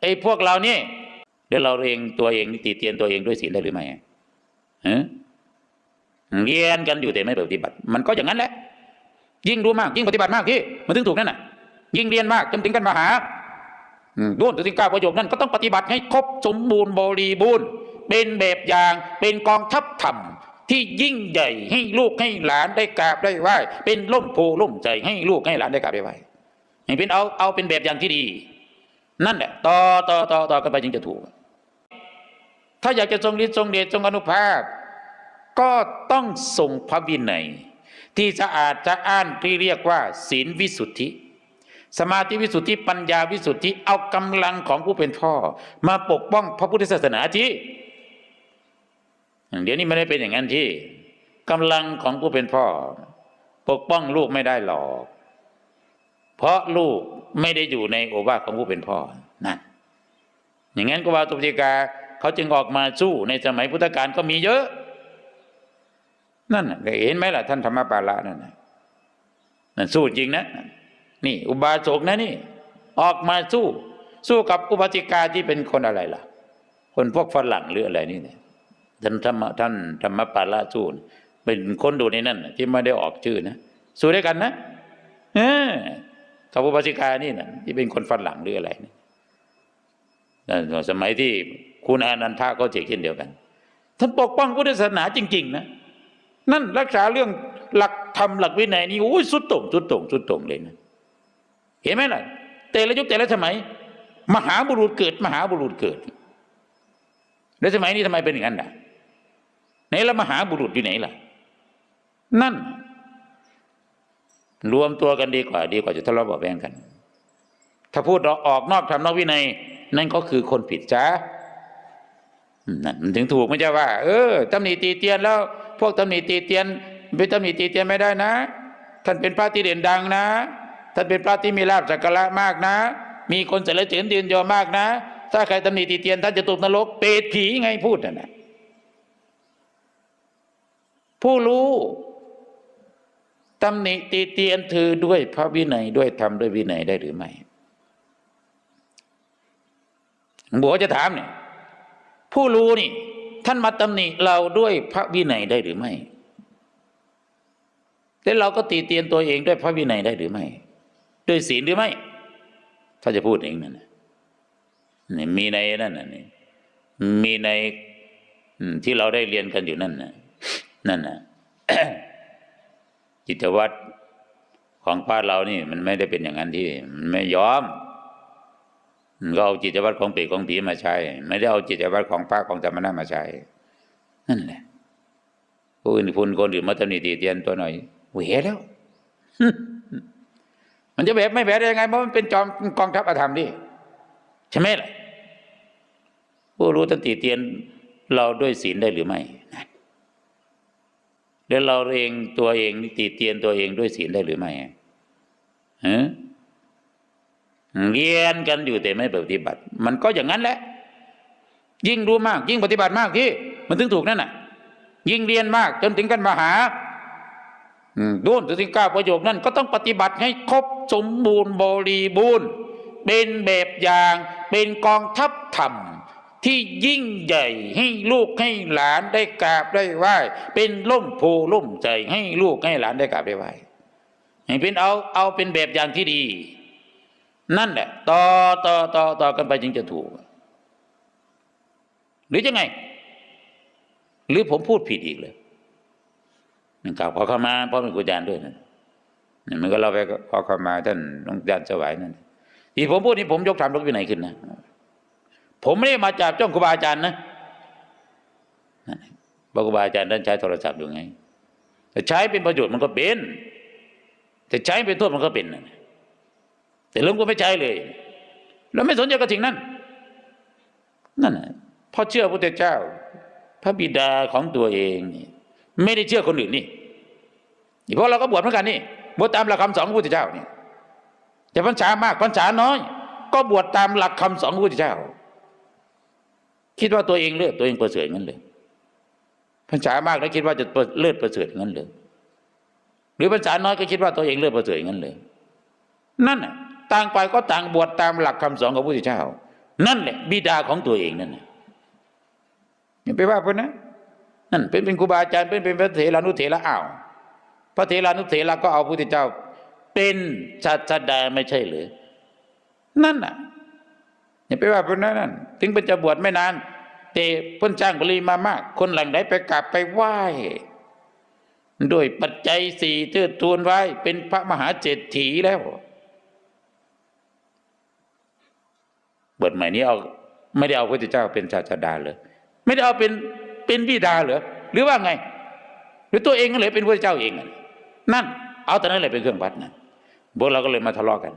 ไอ้พวกเรานี่เดี๋ยวเราเองตัวเองตีเตียนตัวเองด้วยศีลได้หรือไม่ฮะเรียนกันอยู่แต่ไม่ปฏิบัติ มันก็อย่างนั้นแหละ ยิ่งรู้มาก ยิ่งปฏิบัติมากที่มันถึงถูกนั่นน่ะ ยิ่งเรียนมากจนถึงกันมาหาด้วนถึงเก้าประโยคนั้นก็ต้องปฏิบัติให้ครบสมบูรณ์บริบูรณ์เป็นแบบอย่างเป็นกองทัพธรรม ที่ยิ่งใหญ่ให้ลูกให้หลานได้กราบได้ไหว้เป็นล่มโพล่มใจให้ลูกให้หลานได้กราบได้ไหว้ให้เป็นเอาเอาเป็นแบบอย่างที่ดี นั่นแหละต่อต่อต่อต่อกันไปจึงจะถูก ถ้าอยากจะทรงฤทธิ์ทรงเดชทรงอนุภาพ ก็ต้องทรงพระวินัยที่จะอาจจะอ่านที่เรียกว่า ศีลวิสุทธิสมาธิวิสุทธิปัญญาวิสุทธิเอากำลังของผู้เป็นพ่อ มาปกป้องพระพุทธศาสนาที่ เดี๋ยวนี้ไม่ได้เป็นอย่างนั้นที่กำลังของผู้เป็นพ่อ ปกป้องลูกไม่ได้หรอก เพราะลูกไม่ได้อยู่ในโอวาทของผู้เป็นพ่อนั่นอย่างนั้นก็ว่าตุปฏิกาเขาจึงออกมาสู้ในสมัยพุทธกาลก็มีเยอะ นั่นเห็นไหมล่ะท่านธรรมปาละนั่นนั่นสู้จริงนะ นี่ อุบาสกนะนี่ ออกมาสู้ สู้กับอุบาสิกาที่เป็นคนอะไรล่ะ คนพวกฝรั่งหรืออะไรนี่เนี่ย ท่านธรรมท่านธรรมปาละสู้น่ะเป็นคนดูในนั่นที่ไม่ได้ออกชื่อนะสู้ด้วยกันนะเออกับอุบาสิกานี่นะที่เป็นคนฝรั่งหรืออะไรนี่นั่นสมัยที่คุณอานันทาก็เช่นเดียวกัน ท่านปกป้องพุทธศาสนาจริง ๆ นะนั่นรักษาเรื่องหลักธรรมหลักวินัยนี่โอ้ยสุดโต่งสุดโต่งสุดโต่งเลยนะเห็นไหมล่ะ แต่ละยุคแต่ละสมัย มหาบุรุษเกิด มหาบุรุษเกิด แล้วสมัยนี้ทำไมเป็นอย่างนั้นล่ะ ไหนละมหาบุรุษอยู่ไหนล่ะ นั่น รวมตัวกันดีกว่า ดีกว่าจะทะเลาะเบาะแวงกัน ถ้าพูดออกนอกธรรมนอกวินัย นั่นก็คือคนผิดจ้านั่นมันถึงถูกไม่ใช่ว่า เออตำหนิตีเตียนแล้ว พวกตำหนิตีเตียนไปตำหนิตีเตียนไม่ได้นะ ท่านเป็นพระที่เด่นดังนะ ท่านเป็นพระที่มีลาภสักการะมากนะ มีคนเสรเสริญเตียนยอมากนะ ถ้าใครตำหนิตีเตียนท่านจะตกนรกเปรตผีไงพูดนั่นนะ ผู้รู้ตำหนิตีเตียนเธอด้วยพระวินัยด้วยธรรมด้วยวินัยได้หรือไม่บัวจะถามเนี่ยผู้รู้นี่ ท่านมาตำหนิเราด้วยพระวินัยได้หรือไม่แล้วเราก็ตีเตียนตัวเองด้วยพระวินัยได้หรือไม่ ด้วยศีลหรือไม่ ถ้าจะพูดเองนั่นนี่มีในนั่นน่ะนี่มีในที่เราได้เรียนกันอยู่นั่นน่ะ นั่นน่ะจิตวัตรของพระเรานี่ มันไม่ได้เป็นอย่างนั้นที่ มันไม่ยอมมันก็เอาจิตวัตรของปรตของผีมาใช้ ไม่ได้เอาจิตวัตรของพระของธรรมะมาใช้นั่นแหละผู้อื่นพูนคนอื่นมาตำหนิตีเตียนตัวหน่อยเหวแล้วมันจะแบบไม่แบบได้ยังไงเพราะมันเป็นจอมกองทัพอาธรรมดิใช่ไหมล่ะผู้รู้ตันติเตียนเราด้วยศีลได้หรือไม่ แล้วเราเองตัวเองติเตียนตัวเองด้วยศีลได้หรือไม่ฮะเรียนกันอยู่แต่ไม่ปฏิบัติ มันก็อย่างนั้นแหละ ยิ่งรู้มาก ยิ่งปฏิบัติมากที่มันถึงถูกนั่นน่ะ ยิ่งเรียนมากจนถึงกันมาหาด้วนถึงก้าประโยคนั้นก็ต้องปฏิบัติให้ครบสมบูรณ์บริบูรณ์เป็นแบบอย่างเป็นกองทัพธรรม ที่ยิ่งใหญ่ให้ลูกให้หลานได้กราบได้ไหว้ เป็นล่มโพล่มใจให้ลูกให้หลานได้กราบได้ไหว้ให้เป็นเอาเอาเป็นแบบอย่างที่ดี นั่นแหละต่อต่อต่อต่อกันไปจึงจะถูก หรือยังไง หรือผมพูดผิดอีกเลยนึ่งกล่าวขอเข้ามาเพราะเป็นครูอาจารย์ด้วยนั่นนี่มันก็เราไปขอเข้ามาท่านหลวงอาจารย์สวายนั่นที่ผมพูดนี่ผมยกธรรมยกวินัยขึ้นนะ ผมไม่ได้มาจากจ้องครูบาอาจารย์นะนั่นครูบาอาจารย์ท่านใช้โทรศัพท์อยู่ไงแต่ใช้เป็นประโยชน์มันก็เป็นแต่ใช้เป็นโทษมันก็เป็นแต่เรื่องก็ไม่ใช้เลย แล้วไม่สนใจกับสิ่งนั้นนั่นเพราะเชื่อพระพุทธเจ้า พระบิดาของตัวเองไม่ได้เชื่อคนอื่นนี่เพราะเราก็บวชเหมือนกันนี่บวชตามหลักคำสอนของพระพุทธเจ้านี่จะพรรษามากพรรษาน้อย ก็บวชตามหลักคำสอนของพระพุทธเจ้า คิดว่าตัวเองเลือดตัวเองประเสริฐงั้นเลยพรรษามากแล้วคิดว่าจะเลือดประเสริฐงั้นเลยหรือพรรษาน้อยก็คิดว่าตัวเองเลือดประเสริฐงั้นเลย นั่นน่ะต่างไปก็ต่างบวชตามหลักคำสอนของพระพุทธเจ้า นั่นแหละบิดาของตัวเองนั่นน่ะอย่าไปว่าเพิ่อนนะนั่นเป็นเป็นครูบาอาจารย์เป็นเป็นพระเถรานุเถระอ้าวพระเถรานุเถระก็เอาพระพุทธเจ้า เป็นศาสดาไม่ใช่หรือนั่นน่ะอย่าไปว่าเพิ่นนะนั่น ถึงเป็นจะบวชไม่นานแต่เพิ่นจ้างบริมามาก คนหลังไหนไปกราบไปไหว้ด้วยปัจจัยสี่เทือทูนไว้ เป็นพระมหาเจตถีแล้วบทใหม่นี้เอาไม่ได้เอาพระเจ้าเป็นศาสดาเลยไม่ได้เอาเป็นเป็นบิดาเหรอหรือว่าไง หรือตัวเองก็เลยเป็นพระเจ้าเองนั่น เอาแต่นั้นเลยเป็นเครื่องวัดนะพวกเราก็เลยมาทะเลาะกัน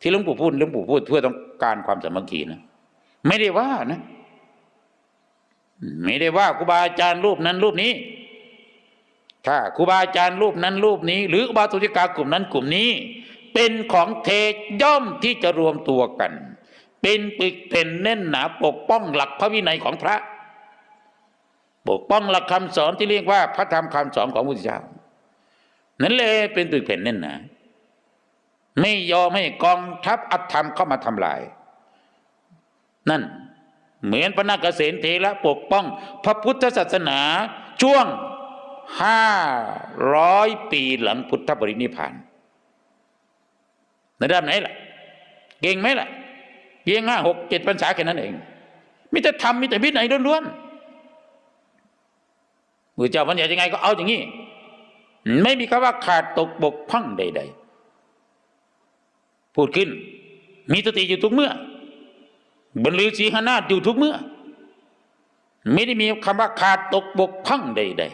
ที่หลวงปู่พูดหลวงปู่พูดเพื่อต้องการความสามัคคีนะ ไม่ได้ว่านะ ไม่ได้ว่าครูบาอาจารย์รูปนั้นรูปนี้ ถ้าครูบาอาจารย์รูปนั้นรูปนี้ หรือครูบาตุจิกากลุ่มนั้นกลุ่มนี้ เป็นของเทย่อมที่จะรวมตัวกัน เป็นปึกเป็นแน่นหนาปกป้องหลักพระวินัยของพระ ปกป้องหลักคำสอนที่เรียกว่า พระธรรมคำสอนของพระพุทธเจ้านั่นเลยเป็นปึกแผ่นแน่นหนาไม่ยอมให้กองทัพอัตธรรมเข้ามาทำลาย นั่น เหมือนพระนาคเษนเทระปกป้อง พระพุทธศาสนาช่วงห้าร้อยปีหลังพุทธบรินิพานในด้านไหนล่ะ เก่งไหมล่ะเพียงห้าหกเจ็ดพรรษาแค่นั้นเองมิแต่ทำมิแต่วินัยล้วนๆพระเจ้าบัญญัติยังไงก็เอาอย่างนี้ ไม่มีคำว่าขาดตกบกพร่องใด ๆ พูดขึ้น มีสติอยู่ทุกเมื่อ บรรลือสีหนาฏอยู่ทุกเมื่อ ไม่ได้มีคำว่าขาดตกบกพร่องใด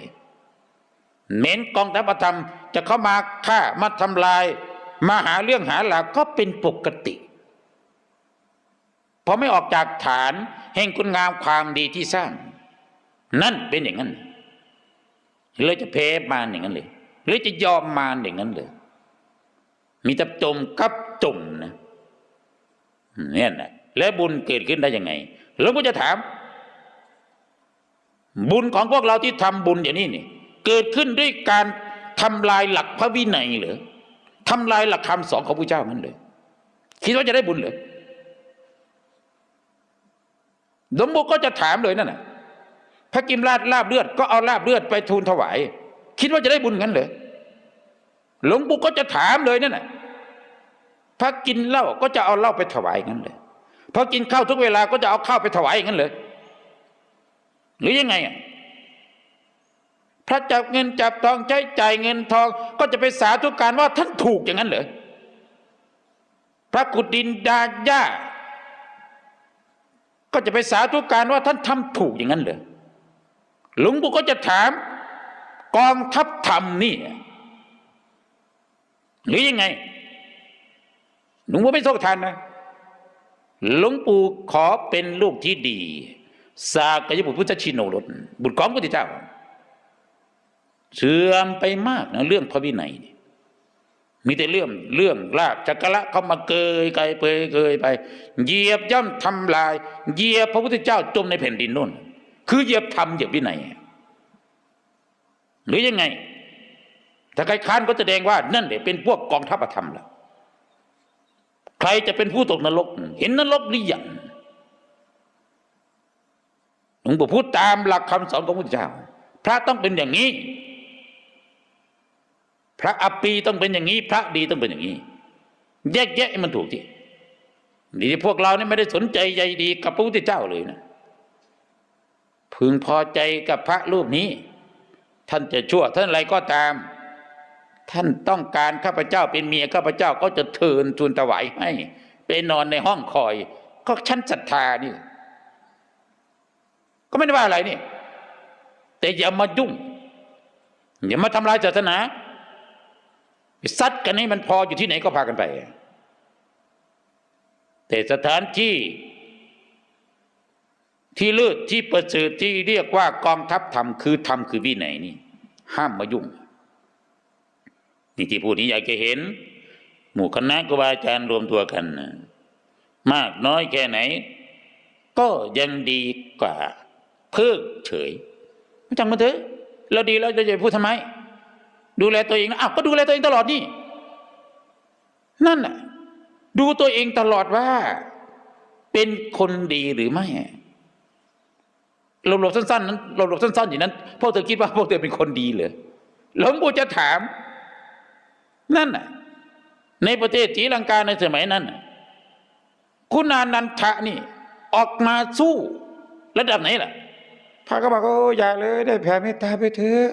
ๆเม้นกองทัพธรรมจะเข้ามาฆ่ามาทำลาย มาหาเรื่องหาหลักก็เป็นปกติพอไม่ออกจากฐานแห่งคุณงามความดีที่สร้าง นั่นเป็นอย่างนั้นเลยจะเพมานอย่างนั้นเลยหรือจะยอมมานอย่างนั้นเลย มีแต่จมกับจมนะเนี่ยนะ แล้วบุญเกิดขึ้นได้ยังไงแล้วก็จะถาม บุญของพวกเราที่ทำบุญอย่างนี้นี่เกิดขึ้นด้วยการทำลายหลักพระวินัยหรือทำลายหลักคำสอนของพระเจ้านั่นเลยคิดว่าจะได้บุญหรือหลวงปู่ก็จะถามเลยนั่นน่ะ พระกิมราชลาบเลือดก็เอาลาบเลือดไปทูลถวาย คิดว่าจะได้บุญงั้นเหรอหลวงปู่ก็จะถามเลยนั่นน่ะพระกินเหล้าก็จะเอาเหล้าไปถวายงั้นเลย พอกินข้าวทุกเวลาก็จะเอาข้าวไปถวายอย่างนั้นเลยหรือยังไงอะพระจับเงินจับทองใช้จ่ายเงินทอง ก็จะไปสาธุการว่าท่านถูกอย่างนั้นเหรอพระขุดินดาญาก็จะไปสาธุการว่าท่านทำถูกอย่างนั้นเหรอหลวงปู่ก็จะถาม กองทัพธรรมนี่หรือยังไงหลวงปู่ไม่โทษทานนะ หลวงปู่ขอเป็นลูกที่ดีสากยบุตรพุทธชินโนรสบุตรของพระพุทธเจ้า เสื่อมไปมากนะเรื่องพระวินัยนี่มีแต่เรื่องเรื่องลาบจักระเข้ามาเกยไกลเปยเกยไป เหยียบย่ำทำลาย เหยียบพระพุทธเจ้าจมในแผ่นดินนู่น คือเหยียบธรรมเหยียบวินัยหรือยังไง ถ้าใครค้านก็แสดงว่านั่นเดี๋ยเป็นพวกกองทัพธรรมละ ใครจะเป็นผู้ตกนรก เห็นนรกหรือยังหลวงปู่พูดตามหลักคำสอนของพระเจ้า พระต้องเป็นอย่างนี้ พระอปีต้องเป็นอย่างนี้ พระดีต้องเป็นอย่างนี้ แยกแยะให้มันถูกที่ดีพวกเราเนี่ยไม่ได้สนใจใยดีกับพระพุทธเจ้าเลยนะพึงพอใจกับพระรูปนี้ ท่านจะชั่วท่านอะไรก็ตาม ท่านต้องการข้าพเจ้าเป็นเมียข้าพเจ้าก็จะเทินทูลถวายให้ ไปนอนในห้องคอย ก็ชั้นศรัทธานี่ ก็ไม่ได้ว่าอะไรนี่ แต่อย่ามายุ่ง อย่ามาทำลายศาสนาซัดกันให้มันพออยู่ที่ไหนก็พากันไป แต่สถานที่ ที่เลือดที่ประเสริฐที่เรียกว่ากองทัพธรรมคือธรรมคือวินัยนี่ ห้ามมายุ่ง นี่ที่พูดนี้อยากจะเห็น หมู่คณะครูบาอาจารย์รวมตัวกันนะมากน้อยแค่ไหน ก็ยังดีกว่า เพิกเฉยไม่จังมาเถอะเราดีแล้วจะจะพูดทำไม ดูแลตัวเองนะอ้าวก็ดูแลตัวเองตลอดนี่ นั่นน่ะดูตัวเองตลอดว่า เป็นคนดีหรือไม่เราหลบสั้นๆนั้นเราหลบสั้นๆอย่างนั้นพวกเธอคิดว่าพวกเธอเป็นคนดีเหรอหลวงปู่จะถาม นั่นน่ะในประเทศศรีลังกาในสมัยนั้น คุณานันทะนี่ ออกมาสู้ระดับไหนล่ะพระก็บอกโอ้อย่าเลยได้แผ่เมตตาไปเถอะ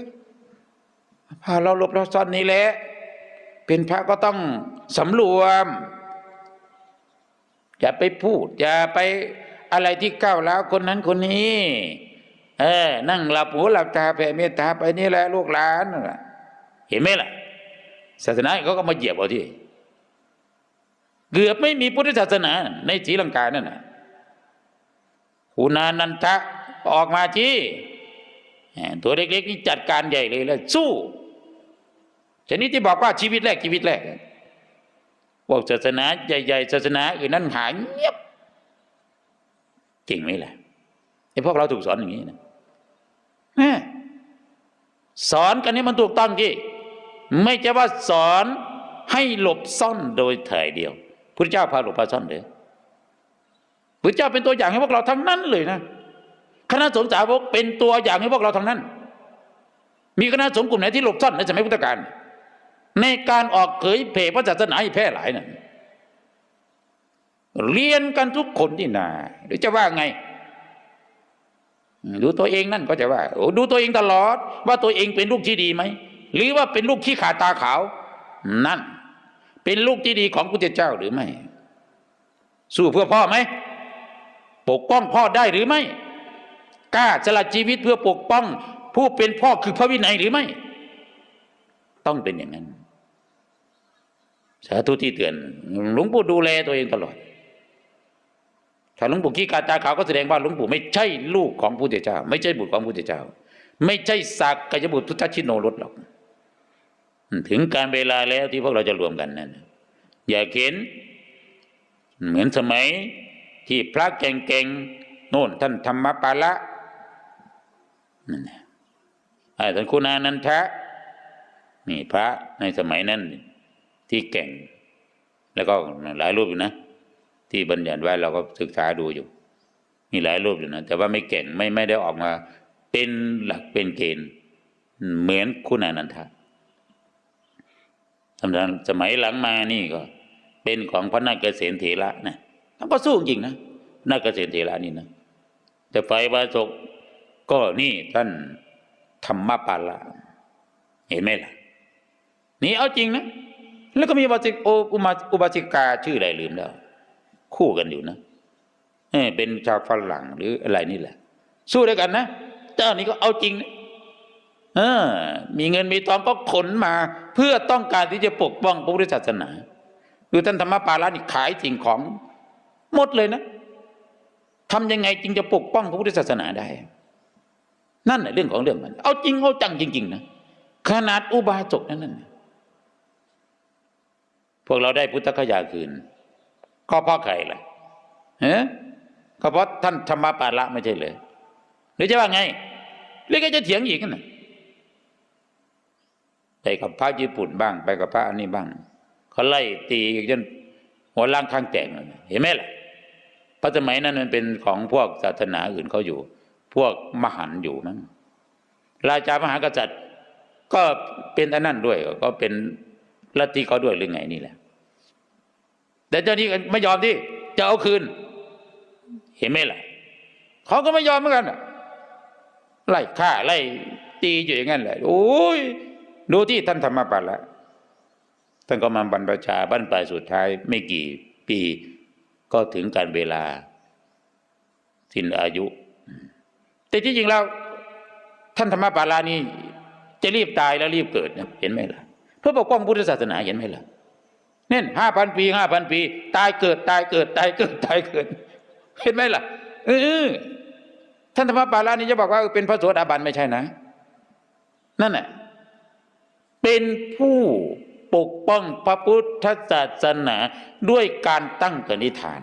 พาเราหลบเราซ่อนนี่แหละ เป็นพระก็ต้องสำรวม อย่าไปพูด อย่าไปอะไรที่ก้าวร้าวคนนั้นคนนี้ เออ นั่งหลับหูหลับตาแผ่เมตตาไปนี่แหละลูกหลาน เห็นไหมล่ะ ศาสนาเขาก็มาเหยียบเอาที่ เกือบไม่มีพุทธศาสนา ในศรีลังกานั่นนะหูนานันทะออกมาที่ตัวเล็กๆนี่จัดการใหญ่เลยแล้วสู้ชนิดที่บอกว่าชีวิตแรกชีวิตแรกพวกศาสนาใหญ่ๆศาสนาอื่นนั้นหายเงียบจริงไหมล่ะไอ้พวกเราถูกสอนอย่างนี้นะสอนกันนี้มันถูกต้องที่ ไม่ใช่ว่าสอนให้หลบซ่อนโดยถ่ายเดียวพุทธเจ้าพาหลบพาซ่อนเลยพุทธเจ้าเป็นตัวอย่างให้พวกเราทั้งนั้นเลยนะ คณะสงฆ์สาวกเป็นตัวอย่างให้พวกเราทั้งนั้น มีคณะสงฆ์กลุ่มไหนที่หลบซ่อนในสมัยพุทธกาลในการออกเผยเผยพระศาสนาให้แพร่หลายนะ่ะเรียนกันทุกคนที่นาหรือจะว่าไง ดูตัวเองนั่นก็จะว่าโอ้ดูตัวเองตลอด ว่าตัวเองเป็นลูกที่ดีไหม หรือว่าเป็นลูกขี้ขาตาขาว นั่น เป็นลูกที่ดีของพระเจ้าหรือไม่ สู้เพื่อพ่อไหมปกป้องพ่อได้หรือไม่กล้าสละชีวิตเพื่อปกป้อง ผู้เป็นพ่อคือพระวินัยหรือไม่ ต้องเป็นอย่างนั้น สาธุที่เตือนหลวงปู่ดูแลตัวเองตลอดถ้าหลวงปู่ขี้กาตาขาวก็แสดงว่าหลวงปู่ไม่ใช่ลูกของพระพุทธเจ้า ไม่ใช่บุตรของพระพุทธเจ้า ไม่ใช่สักกายบุตรพุทธชินโนรสหรอก ถึงการเวลาแล้วที่พวกเราจะรวมกันนั่นอย่าเข็นเหมือนสมัยที่พระเก่งๆโน่นท่านธรรมปาละนั่นนะไอ้ท่านคุณานันทะนี่พระในสมัยนั้นที่เก่ง แล้วก็หลายรูปอยู่นะ ที่บัญญัติไว้เราก็ศึกษาดูอยู่ มีหลายรูปอยู่นะ แต่ว่าไม่เก่งไม่ไม่ได้ออกมาเป็นหลักเป็นเกณฑ์เหมือนคุณานันทะ สำหรับสมัยหลังมานี่ก็ เป็นของพระนาคเกษตรเถระนะท่านก็สู้จริงนะนาคเกษตรเถระนี่นะแต่ไฟบาศกก็นี่ท่านธรรมปาละเห็นไหมล่ะนี่เอาจริงนะแล้วก็มีอุบาสิกโออุมาอุบาสิกาชื่ออะไรลืมแล้ว คู่กันอยู่นะเออเป็นชาวฝรั่งหรืออะไรนี่แหละ สู้ด้วยกันนะ เจ้านี้ก็เอาจริงนะ เออ มีเงินมีทองก็ขนมา เพื่อต้องการที่จะปกป้องพระพุทธศาสนาดูท่านธรรมปาลานี่ขายสิ่งของหมดเลยนะทำยังไงจึงจะปกป้องพระพุทธศาสนาได้ นั่นแหละเรื่องของเรื่องมัน เอาจริงเอาจังจริง ๆ นะขนาดอุบาสกนั่นน่ะพวกเราได้พุทธคยาคืนก็เพราะใครล่ะเฮ้ก็เพราะท่านธรรมปาละไม่ใช่เลยหรือจะว่าไงหรือก็จะเถียงอีกนะ ไปกับพระญี่ปุ่นบ้าง ไปกับพระอันนี้บ้างเขาไล่ตีจนหัวล่างข้างแตกเห็นไหมล่ะพระสมัยนั้นมันเป็นของพวกศาสนาอื่นเขาอยู่ พวกมหันอยู่มั้งราชามหากษัตริย์ ก็เป็นอันนั้นด้วย ก็เป็นลัทธิเขาด้วยหรือไงนี่แหละ แต่เจ้านี้ไม่ยอมที่จะเอาคืน เห็นไหมล่ะเขาก็ไม่ยอมเหมือนกันไล่ฆ่าไล่ตีอยู่อย่างนั้นแหละโอ้ย ดูที่ท่านธรรมปัตละท่านก็มาบรรพชาบ้านปลายสุดท้าย ไม่กี่ปีก็ถึงการเวลา สิ้นอายุ แต่ที่จริงแล้วท่านธรรมปาลานี่จะรีบตายแล้วรีบเกิดนะเห็นไหมล่ะ เพื่อปกป้องพุทธศาสนาเห็นไหมล่ะเน่นห้าพันปีห้าพันปี ตายเกิดตายเกิดตายเกิดตายเกิด เห็นไหมล่ะเออท่านธรรมปาลานี่จะบอกว่าเป็นพระโสดาบันไม่ใช่นะ นั่นแหละ เป็นผู้ปกป้องพระพุทธศาสนาด้วยการตั้งกนิฐาน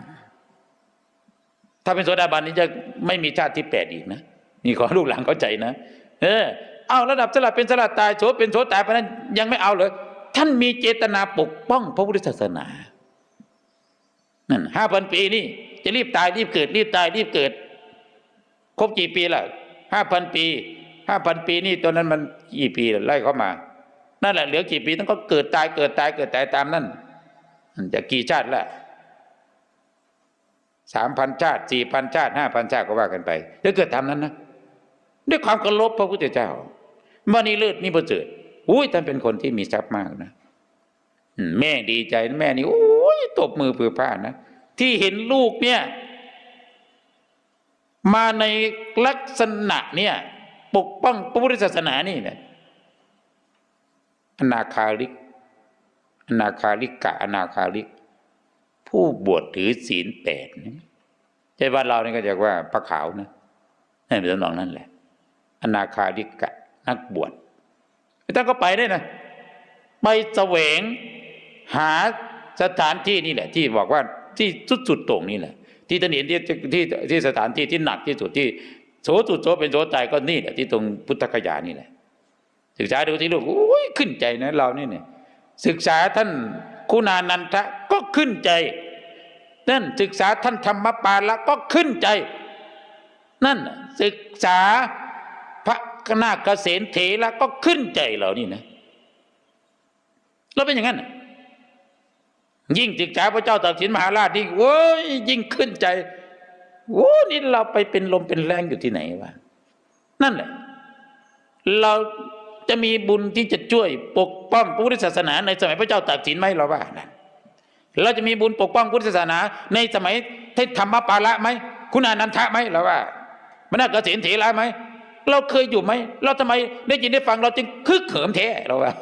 ถ้าเป็นโสดาบันนี้จะไม่มีชาติที่แปดอีกนะ นี่ขอลูกหลานเข้าใจนะ เออเอาระดับสลัดเป็นสลัดตายโสเป็นโสตายไปนั้นยังไม่เอาเลยท่านมีเจตนาปกป้องพระพุทธศาสนานั่นห้าพันปีนี่จะรีบตายรีบเกิด รีบตายรีบเกิด ครบกี่ปีละห้าพันปีห้าพันปีนี่ตอนนั้นมันกี่ปีไล่เข้ามา นั่นแหละเหลือกี่ปีต้องก็เกิดตายเกิดตายเกิดตายตามนั่นจะกี่ชาติละสามพันชาติสี่พันชาติห้าพันชาติก็ว่ากันไปจะเกิดตามนั้นนะด้วยความเคารพพระพุทธเจ้ามานี่เลิศนี่ประเสริฐอุ้ยท่านเป็นคนที่มีทรัพย์มากนะแม่ดีใจแม่นี่โอ้ยตบมือเพื่อผ้านะที่เห็นลูกเนี่ย มาในลักษณะเนี่ย ปกป้องพระพุทธศาสนานี่เนี่ย อนาคาริก อนาคาริกะอนาคาริก ผู้บวชถือศีลแปดนี่ใจบ้านเรานี่ก็จะว่าพระขาวนะนั่นเป็นตำนองนั่นแหละ อนาคาริกะนักบวชไม่ต้องก็ไปได้นะไปแสวงหาสถานที่นี่แหละ ที่บอกว่าที่สุดสุดต่งนี่แหละ ที่ท่านเห็นที่ที่ที่สถานที่ที่หนักที่สุดที่โสสุดโสเป็นโสตายก็นี่แหละที่ตรงพุทธคยานี่แหละ ศึกษาดูที่ลูกโอ้ยขึ้นใจนะเรานี่เนี่ยศึกษาท่านคุณานันทะก็ขึ้นใจ นั่นศึกษาท่านธรรมปาละก็ขึ้นใจ นั่นศึกษาพระนาคเกษนเถระก็ขึ้นใจเรานี่นะเราเป็นอย่างนั้นยิ่งศึกษาพระเจ้าตากสินมหาราชนี่โอ้ยยิ่งขึ้นใจโอ้นี่เราไปเป็นลมเป็นแรงอยู่ที่ไหนวะนั่นแหละเรา จะมีบุญที่จะช่วยปกป้องพระพุทธศาสนา ในสมัยพระเจ้าตากสินไหมเราว่านั่นเราจะมีบุญปกป้องพุทธศาสนา ในสมัยที่ธรรมปาละไหมคุณานันทะไหมเราว่ามันน่าเกษตรเถระไหมเราเคยอยู่ไหมเราทำไมได้ยินได้ฟังเราจึงคึกเขิมแท้เราว่า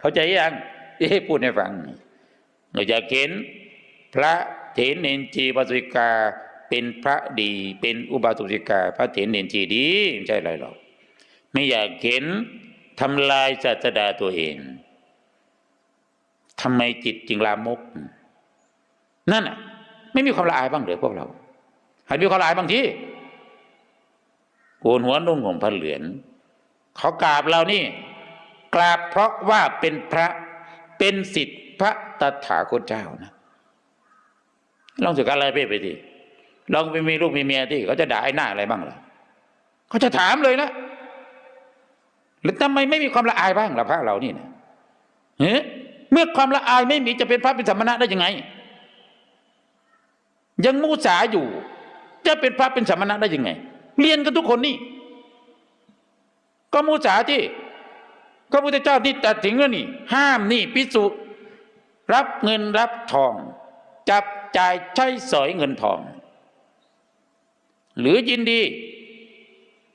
เข้าใจยังที่ให้พูดให้ฟังเราอยากเห็นพระเถรเนนจีปาสุริกาเป็นพระดี เป็นอุบาสุิกา พระเถรเนนจีดีไม่ใช่อะไรหรอกไม่อยากเห็น ทำลายศาสดาตัวเองทำไมจิตจึงลามก นั่นน่ะ ไม่มีความละอายบ้างเหรือพวกเราหัดมีความละอายบางทีโกนหัวนุ่งห่มผ้าเหลืองเขากราบเรานี่กราบเพราะว่าเป็นพระเป็นสิทธิพระตถาคตเจ้านะลองสึกอะไรไปไปทีลองไปมีลูกมีเมียที่เขาจะด่าไอ้หน้าอะไรบ้างล่ะเขาจะถามเลยนะ หรือทำไมไม่มีความละอายบ้างล่ะพระเรานี่นะเฮ้เมื่อความละอายไม่มีจะเป็นพระเป็นสมณะได้ยังไง ยังมูสาอยู่ จะเป็นพระเป็นสมณะได้ยังไง เรียนกันทุกคนนี่ ก็มูสาที่พระพุทธเจ้าที่ตัดถึงแล้วนี่ ห้ามนี่พิสุรับเงินรับทอง จับจ่ายใช้สอยเงินทอง หรือยินดี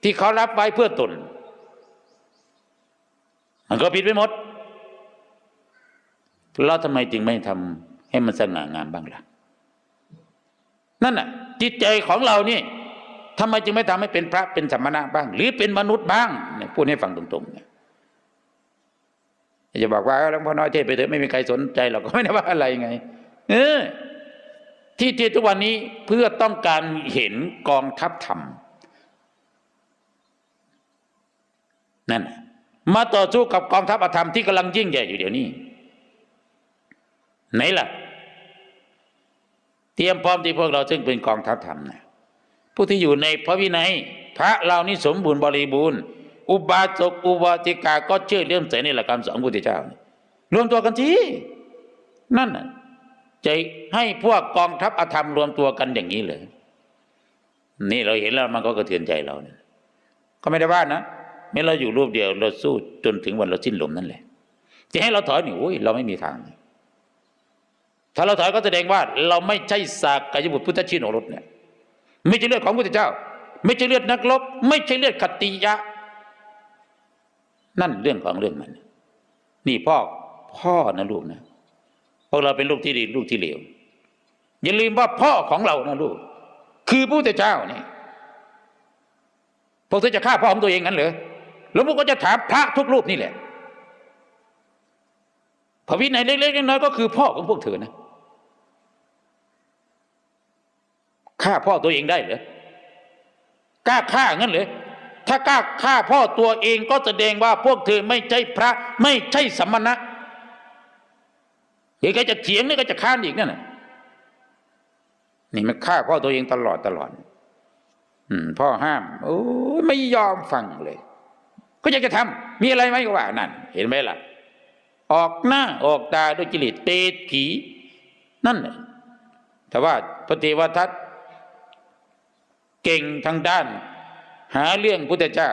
ที่เขารับไว้เพื่อตน มันก็ผิดไปหมด เราทำไมจึงไม่ทำให้มันสง่างามบ้างล่ะ นั่นน่ะ จิตใจของเรานี่ทำไมจึงไม่ทำให้เป็นพระเป็นสมณะบ้าง หรือเป็นมนุษย์บ้างเนี่ยพูดให้ฟังตรงๆเนี่ยจะบอกว่าหลวงพ่อน้อยเทศไปเถอะไม่มีใครสนใจหรอกก็ไม่ได้ว่าอะไรไง เออ ที่เทศทุกวันนี้เพื่อต้องการเห็นกองทัพธรรมนั่นน่ะ มาต่อสู้กับกองทัพอธรรมที่กำลังยิ่งใหญ่อยู่เดี๋ยวนี้ ไหนล่ะ เตรียมพร้อมที่พวกเราซึ่งเป็นกองทัพธรรมนะผู้ที่อยู่ในพระวินัย พระเรานี่สมบูรณ์บริบูรณ์ อุบาสกอุบาสิกาก็เชื่อเลื่อมใสในหลักคำสอนพุทธเจ้ารวมตัวกันทีนั่นน่ะจะให้พวกกองทัพอธรรมรวมตัวกันอย่างนี้เลยนี่เราเห็นแล้วมันก็กระเทือนใจเราเนี่ยก็ไม่ได้ว่านะ ไม่เราอยู่รูปเดียวเราสู้จนถึงวันเราสิ้นลมนั่นแหละจะให้เราถอยนี่โอ้ยเราไม่มีทาง ถ้าเราถอยก็แสดงว่า เราไม่ใช่สากกายบุตรพุทธชินโอรสเนี่ยไม่ใช่เลือดของพระพุทธเจ้า ไม่ใช่เลือดนักรบไม่ใช่เลือดขตติยะ นั่นเรื่องของเรื่องมัน นี่พ่อพ่อนะลูกนะพวกเราเป็นลูกที่ดีลูกที่เลวอย่าลืมว่าพ่อของเรานะลูก คือพระพุทธเจ้าเนี่ยพวกเธอจะฆ่าพ่อของตัวเองงั้นเหรอ แล้วพวกก็จะถามพระทุกรูปนี่แหละพระวินัยเล็กๆน้อยๆก็คือพ่อของพวกเธอนะฆ่าพ่อตัวเองได้เหรอกล้าฆ่างั้นเหรอถ้ากล้าฆ่าพ่อตัวเองก็แสดงว่าพวกเธอไม่ใช่พระ ไม่ใช่สมณะเฮ้ยใครจะเถียงนี่ก็จะค้านอีกนั่นน่ะนี่มันฆ่าพ่อตัวเองตลอดตลอด อืม พ่อห้าม โอ้ยไม่ยอมฟังเลย ก็อยากจะทำมีอะไรไหมก็ว่านั่น เห็นไหมล่ะ ออกหน้าออกตาด้วยกิเลสเตดผี นั่นแหละแต่ว่าพระเทวทัตเก่งทางด้าน หาเรื่องพุทธเจ้า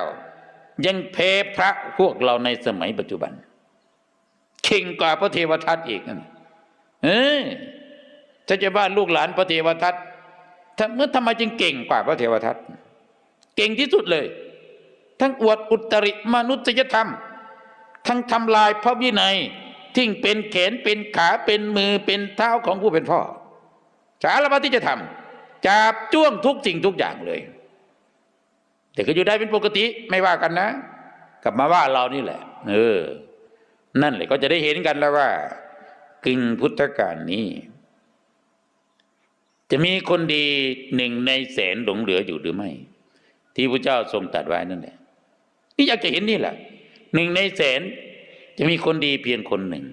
ยังเพพระพวกเราในสมัยปัจจุบันเข่งกว่าพระเทวทัตอีกนั่นเออถ้าจะว่าลูกหลานพระเทวทัตเมื่อทำไมจึงเก่งกว่าพระเทวทัตเก่งที่สุดเลย ทั้งอวดอุตริมนุษยธรรม ทั้งทำลายพระวินัยทิ้งเป็นแขนเป็นขาเป็นมือเป็นเท้าของผู้เป็นพ่อ สารพัดที่จะทำจับจ้วงทุกสิ่งทุกอย่างเลย แต่ก็อยู่ได้เป็นปกติไม่ว่ากันนะ กลับมาว่าเรานี่แหละ เออ นั่นแหละก็จะได้เห็นกันแล้วว่า กึ่งพุทธกาลนี้ จะมีคนดีหนึ่งในแสนหลงเหลืออยู่หรือไม่ ที่พระเจ้าทรงตรัสไว้นั่นแหละ นี่อยากจะเห็นนี่แหละหนึ่งในแสนจะมีคนดีเพียงคนหนึ่ง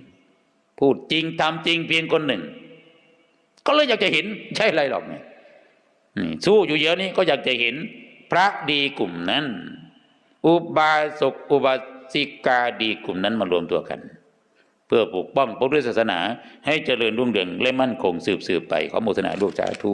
พูดจริงทำจริงเพียงคนหนึ่ง ก็เลยอยากจะเห็นใช่อะไรหรอกเนี่ยสู้อยู่เยอะนี้ก็อยากจะเห็นพระดีกลุ่มนั้น อุบาสกอุบาสิกาดีกลุ่มนั้นมารวมตัวกัน เพื่อปกป้องพระพุทธศาสนาให้เจริญรุ่งเรืองและมั่นคงสืบสืบไปขอโมทนาลูกสาธุ